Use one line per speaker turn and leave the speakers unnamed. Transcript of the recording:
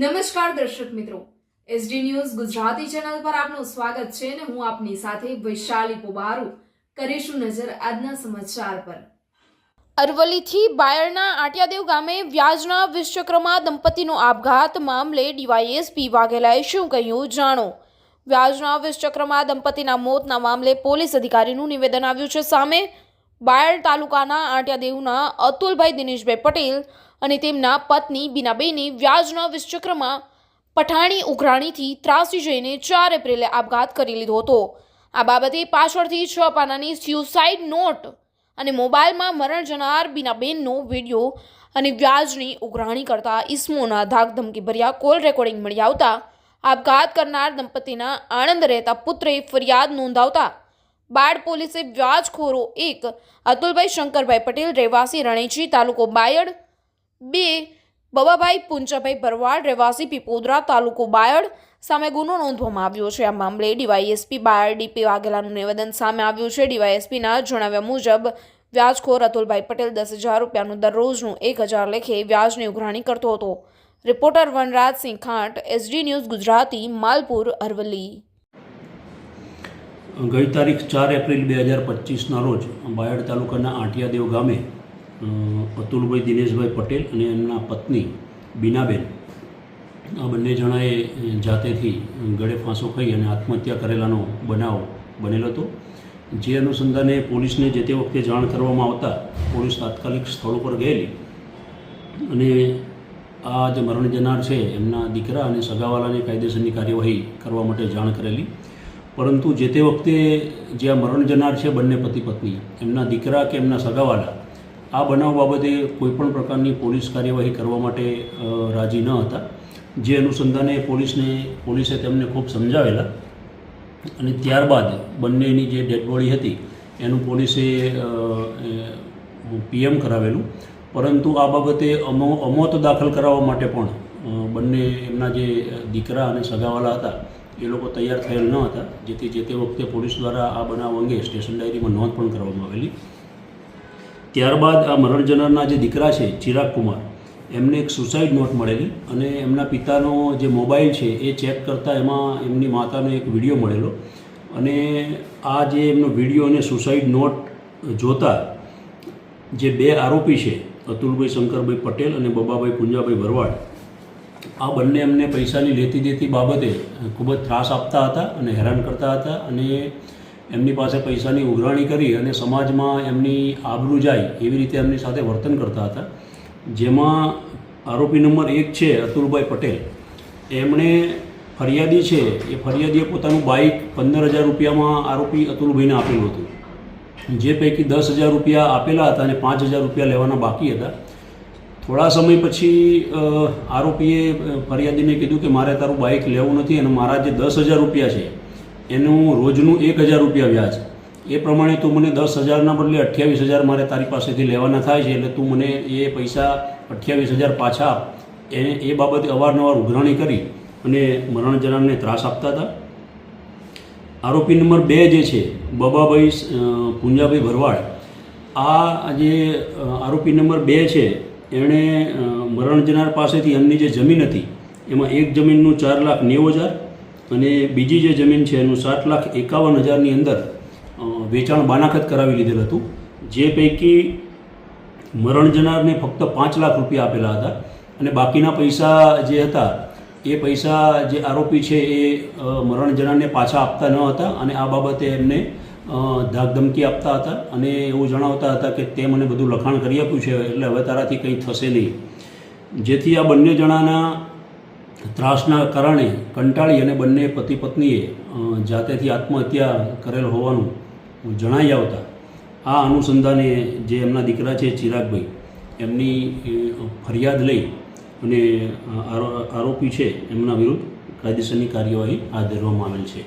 નમસ્કાર દર્શક મિત્રો. એસડી ન્યૂઝ ગુજરાતી ચેનલ પર આપનું સ્વાગત છે અને હું આપની સાથે વૈશાલી પોબારુ કરીશું નજર આજના સમાચાર પર.
અરવલ્લીથી બાયડના આટિયાદેવ ગામે વ્યાજના વિશ્વકર્મા દંપતીનો આપઘાત મામલે ડીવાયએસપી વાઘેલાએ શું કહ્યું જાણો? વ્યાજના વિશ્વકર્મા દંપતીના મોતના મામલે પોલીસ અધિકારીનું નિવેદન આવ્યું છે સામે. બાયડ તાલુકાના આટિયાદેવના અતુલભાઈ દિનેશભાઈ પટેલ અને તેમના પત્ની બીનાબેને વ્યાજના વિશ્વચક્રમાં પઠાણી ઉઘરાણીથી ત્રાસી જઈને ચાર એપ્રિલે આપઘાત કરી લીધો હતો. આ બાબતે પાછળથી છ પાનાની સ્યુસાઇડ નોટ અને મોબાઈલમાં મરણ જનાર બીનાબેનનો વીડિયો અને વ્યાજની ઉઘરાણી કરતા ઇસમોના ધાક ધમકી ભર્યા કોલ રેકોર્ડિંગ મળી આવતા આપઘાત કરનાર દંપતીના આણંદ રહેતા પુત્રે ફરિયાદ નોંધાવતા બાળ પોલીસે વ્યાજખોરો એક અતુલભાઈ શંકરભાઈ પટેલ રહેવાસી રણેજી તાલુકો બાયડ બે, બબાભાઈ, પુંજાભાઈ ભરવાડ, રહેવાસી પીપોદરા, તાલુકો બાયડ સામે ગુનો નોંધવામાં આવ્યો છે. આ મામલે ડીવાયએસપી બાયડ ડીપી વાઘેલાનું નિવેદન સામે આવ્યું છે. ડીવાયએસપીના જણાવ્યા મુજબ, વ્યાજખોર અતુલભાઈ પટેલ દસ હજાર રૂપિયાનું દરરોજનું એક હજાર લેખે વ્યાજની ઉઘરાણી કરતો હતો. Reporter Vanrajsinh Khant, SD news Gujarati, Malpur, Aravalli.
ગઈ તારીખ ચાર એપ્રિલ બે હજાર પચીસના રોજ બાયડ તાલુકાના આંટિયાદેવ ગામે અતુલભાઈ દિનેશભાઈ પટેલ અને એમના પત્ની બીનાબેન. આ બંને જણાએ જાતેથી ગળે ફાંસો ખાઈ અને આત્મહત્યા કરેલાનો બનાવ બનેલો હતો. જે અનુસંધાને પોલીસને જે તે વખતે જાણ કરવામાં આવતા પોલીસ તાત્કાલિક સ્થળ ઉપર ગયેલી અને આ જે મરણ જનાર છે એમના દીકરા અને સગાવાલાને કાયદેસરની કાર્યવાહી કરવા માટે જાણ કરેલી. પરંતુ જે તે વખતે જે આ મરણ જનાર છે બંને પતિ પત્ની એમના દીકરા કે એમના સગાવાલા આ બનાવ બાબતે કોઈપણ પ્રકારની પોલીસ કાર્યવાહી કરવા માટે રાજી ન હતા. જે અનુસંધાને પોલીસને, પોલીસે તેમને ખૂબ સમજાવેલા અને ત્યારબાદ બંનેની જે ડેડ બોડી હતી, એનું પોલીસે પીએમ કરાવેલું. પરંતુ આ બાબતે અમો, અમોત દાખલ કરાવવા માટે પણ બંને એમના જે દીકરા અને સગાવાલા હતા, એ લોકો તૈયાર થયેલ ન હતા. જેથી જે તે વખતે પોલીસ દ્વારા આ બનાવ અંગે સ્ટેશન ડાયરીમાં નોંધ પણ કરવામાં આવેલી. ત્યારબાદ આ મરણ જનારના જે દીકરા છે, ચિરાગ કુમાર, એમને એક સુસાઇડ નોટ મળેલી અને એમના પિતાનો જે મોબાઈલ છે, એ ચેક કરતાં એમાં એમની માતાનો એક વીડિયો મળેલો અને આ જે એમનો વીડિયો અને સુસાઇડ નોટ જોતા જે બે આરોપી છે, અતુલભાઈ શંકરભાઈ પટેલ અને બબાભાઈ પુંજાભાઈ ભરવાડ, આ બંને એમને પૈસાની લેતી દેતી બાબતે ખૂબ જ ત્રાસ આપતા હતા અને હેરાન કરતા હતા અને એમની પાસે પૈસાની ઉઘરાણી કરી અને સમાજમાં એમની આબરૂ જાય એવી રીતે એમની સાથે વર્તન કરતા હતા. જેમાં આરોપી નંબર એક છે અતુલભાઈ પટેલ. એમણે ફરિયાદી છે, એ ફરિયાદીએ પોતાનું બાઇક પંદર હજાર રૂપિયામાં આરોપી અતુલભાઈને આપેલું હતું. જે પૈકી દસ હજાર રૂપિયા આપેલા હતા અને પાંચ હજાર રૂપિયા લેવાના બાકી હતા. થોડા સમય પછી આરોપીએ ફરિયાદીને કીધું કે મારે તારું બાઇક લેવું નથી અને મારા જે દસ હજાર રૂપિયા છે એનું રોજનું એક હજાર રૂપિયા વ્યાજ. એ પ્રમાણે તું મને દસ હજારના બદલે અઠ્યાવીસ હજાર મારે તારી પાસેથી લેવાના થાય છે એટલે તું મને એ પૈસા અઠ્યાવીસ હજાર પાછા એને એ બાબતે અવારનવાર ઉઘરાણી કરી અને મરણ જનારને ત્રાસ આપતા હતા. આરોપી નંબર બે જે છે, બબાભાઈ પુંજાભાઈ ભરવાડ. આ જે આરોપી નંબર બે છે, એણે મરણ જનાર પાસેથી એમની જે જમીન હતી, એમાં એક જમીનનું ચાર લાખ નેવું હજાર અને બીજી જે જમીન છે એનું સાત લાખ એકાવન હજારની અંદર વેચાણ બાનાખત કરાવી લીધેલ હતું. જે પૈકી મરણ જનારને ફક્ત પાંચ લાખ રૂપિયા આપેલા હતા અને બાકીના પૈસા જે હતા, એ પૈસા જે આરોપી છે એ મરણ જનારને પાછા આપતા ન હતા અને આ બાબતે એમને ધાકધમકી આપતા હતા અને એવું જણાવતા હતા કે તે મને બધું લખાણ કરી આપ્યું છે, એટલે હવે તારાથી કંઈ થશે નહીં. જેથી આ બંને જણાના ત્રાસના કારણે કંટાળી અને બંને પતિ પત્નીએ જાતેથી આત્મહત્યા કરેલ હોવાનું જણાઈ આવતા આ અનુસંધાને જે એમના દીકરા છે ચિરાગભાઈ, એમની ફરિયાદ લઈ અને આરોપી છે એમના વિરુદ્ધ કાયદેસરની કાર્યવાહી હાથ ધરવામાં આવેલ છે.